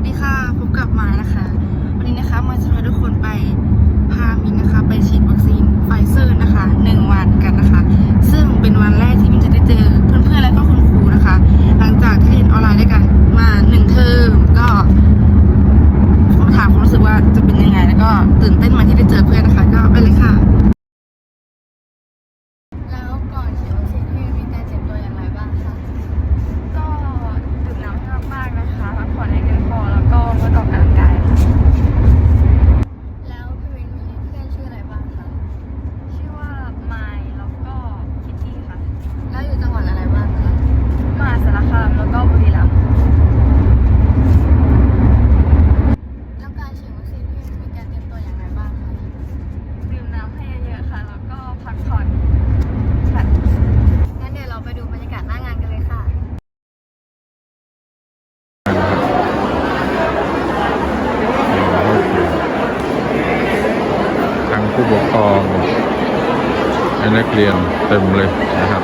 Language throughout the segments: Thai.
วัสดีค่ะ พบกับมานะคะ วันนี้นะคะมาจะพาทุกคนไปพามินนะคะ ไปฉีดวัคซีนไฟเซอร์นะคะหนึ่งวันกันนะคะ ซึ่งเป็นวันแรกที่มินจะได้เจอเพื่อนๆและก็คุณครูนะคะ หลังจากที่เรียนออนไลน์ด้วยกันมาหนึ่งเทอมก็ถามความรู้สึกว่าจะเป็นยังไง แล้วก็ตื่นเต้นมาที่ได้เจอเพื่อนนะคะ ก็ไปเลยค่ะ แล้วก่อนฉีดวัคซีนพี่มีการเจ็บตัวอย่างไรบ้างคะ ก็ดื่มน้ำให้มากๆนะคะพักผ่อนให้เพียงพอแล้วก็งดออกกำลังกายค่ะ แล้วพี่วินมีเพื่อนชื่ออะไรบ้างคะ ชื่อว่าไมล์แล้วก็คิตตี้ค่ะ แล้วอยู่จังหวัดอะไรบ้างคะ มหาสารคามแล้วก็บุรีรัมย์ แล้วการฉีดวัคซีนพี่มีการเตรียมตัวอย่างไรบ้างคะ ดื่มน้ำให้เยอะๆค่ะ แล้วก็พักผ่อนค่ะ งั้นเดี๋ยวเราไปดูบรรยากาศหน้างานกันเลยค่ะ ทั้ง ผู้ปกครองและนักเรียนเต็มเลยนะครับ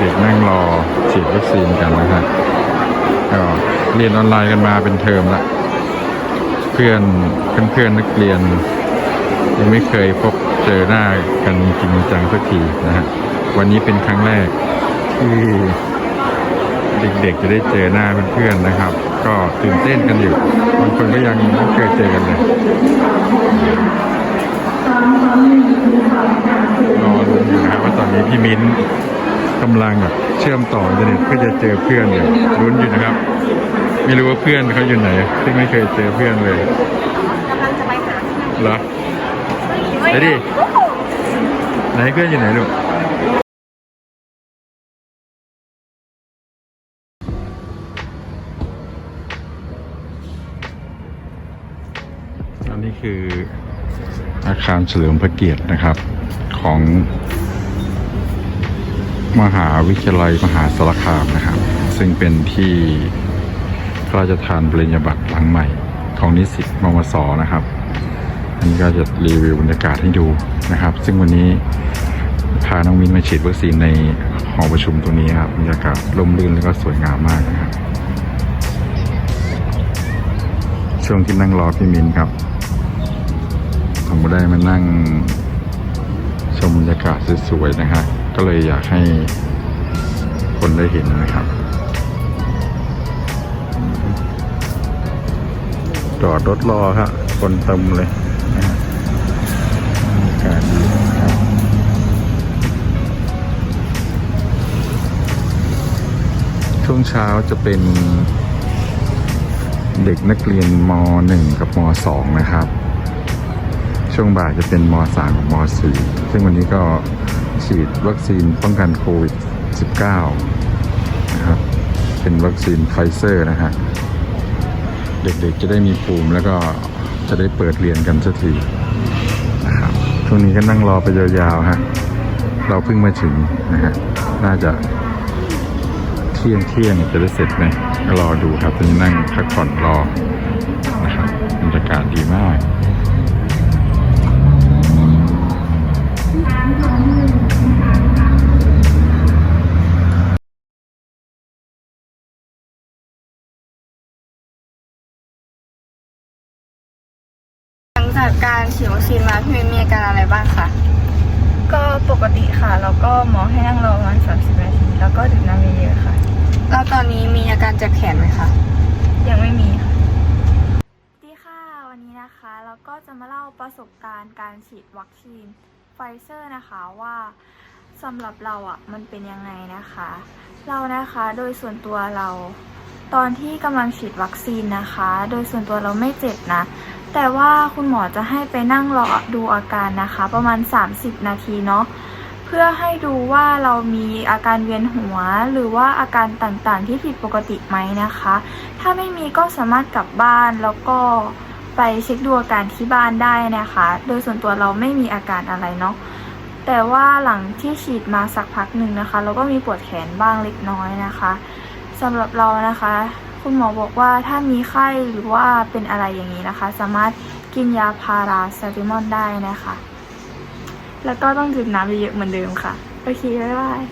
เด็กๆนั่งรอฉีดวัคซีนกันนะฮะก็เรียนออนไลน์กันมาเป็นเทอมละเพื่อนเพื่อนๆนักเรียน ยังไม่เคยพบเจอหน้ากันจริงจังสักทีนะฮะวันนี้เป็นครั้งแรกที่ เด็กๆจะได้เจอหน้าเพื่อนๆนะครับ ก็ตื่นเต้นกันอยู่บางคนก็ยังไม่เคยเจอกันเลยรอรุ้นอยู่นะครับว่าตอนนี้พี่มิ้นกำลังแบบเชื่อมต่ออินเทอร์เน็ตเพื่อจะเจอเพื่อนอยู่รุ้นอยู่นะครับ ไม่รู้ว่าเพื่อนเขาอยู่ไหนที่ไม่เคยเจอเพื่อนเลยกำลังจะไปหาเหรอไปดิไหนเพื่อนอยู่ไหนลูก นนี้คืออาคารเฉลิมพระเกียรตินะครับ ของ มหาวิทยาลัยมหาสารคามนะครับ ซึ่งเป็นที่พระราชทานปริญญาบัตรหลังใหม่ ของนิสิตมวสนะครับอันนี้ก็จะรีวิวบรรยากาศให้ดูนะครับ ซึ่งวันนี้พาน้องมินมาฉีดวัคซีนในหอประชุมตรงนี้ครับบรรยากาศร่มรื่นแล้วก็สวยงามมากนะครับช่วงที่นั่งรอพี่มินครับ ผมก็ได้มานั่งชมบรรยากาศสวยๆนะฮะก็เลยอยากให้คนได้เห็นนะครับจอดรถรอครับคนเต็มเลยนะฮะบรรยากาศดีนะครับช่วงเช้าจะเป็นเด็กนักเรียนม .1 กับม .2 นะครับ ช่วงบ่ายจะเป็นม .3 กับม .4 ซึ่งวันนี้ก็ฉีดวัคซีนป้องกันโควิด -19 นะครับ เป็นวัคซีนไฟเซอร์นะฮะ เด็กๆจะได้มีภูมิแล้วก็จะได้เปิดเรียนกันสักทีนะครับช่วงนี้ก็นั่งรอไปยาวๆฮะ เราเพิ่งมาถึงนะฮะ น่าจะเที่ยงเที่ยงจะได้เสร็จไหมรอดูครับตอนนี้นั่งพักผ่อนรอ จากการฉีดวัคซีนมาพี่มินมีอาการอะไรบ้างคะ ก็ปกติค่ะ แล้วก็หมอให้นั่งรอประมาณ30 นาที แล้วก็ดื่มน้ำเยอะๆค่ะ แล้วตอนนี้มีอาการเจ็บแขนไหมคะ ยังไม่มีค่ะดีค่ะ วันนี้นะคะเราก็จะมาเล่าประสบการณ์การฉีดวัคซีนไฟเซอร์นะคะว่าสำหรับเราอะมันเป็นยังไงนะคะ เรานะคะโดยส่วนตัวเรา ตอนที่กำลังฉีดวัคซีนนะคะ โดยส่วนตัวเราไม่เจ็บนะ แต่ว่าคุณหมอจะให้ไปนั่งรอดูอาการนะคะ ประมาณ 30 นาทีเนาะเพื่อให้ดูว่าเรามีอาการเวียนหัว หรือว่าอาการต่างๆ ที่ผิดปกติไหมนะคะ ถ้าไม่มีก็สามารถกลับบ้านแล้วก็ไปเช็คดูอาการที่บ้านได้นะคะ โดยส่วนตัวเราไม่มีอาการอะไรเนาะแต่ว่าหลังที่ฉีดมาสักพักหนึ่งนะคะ เราก็มีปวดแขนบ้างเล็กน้อยนะคะสำหรับเรานะคะ คุณหมอบอกว่าถ้ามีไข้หรือว่าเป็นอะไรอย่างนี้นะคะ สามารถกินยาพาราเซตามอลได้นะคะ แล้วก็ต้องดื่มน้ำเยอะๆเหมือนเดิมค่ะ โอเค บ๊ายบาย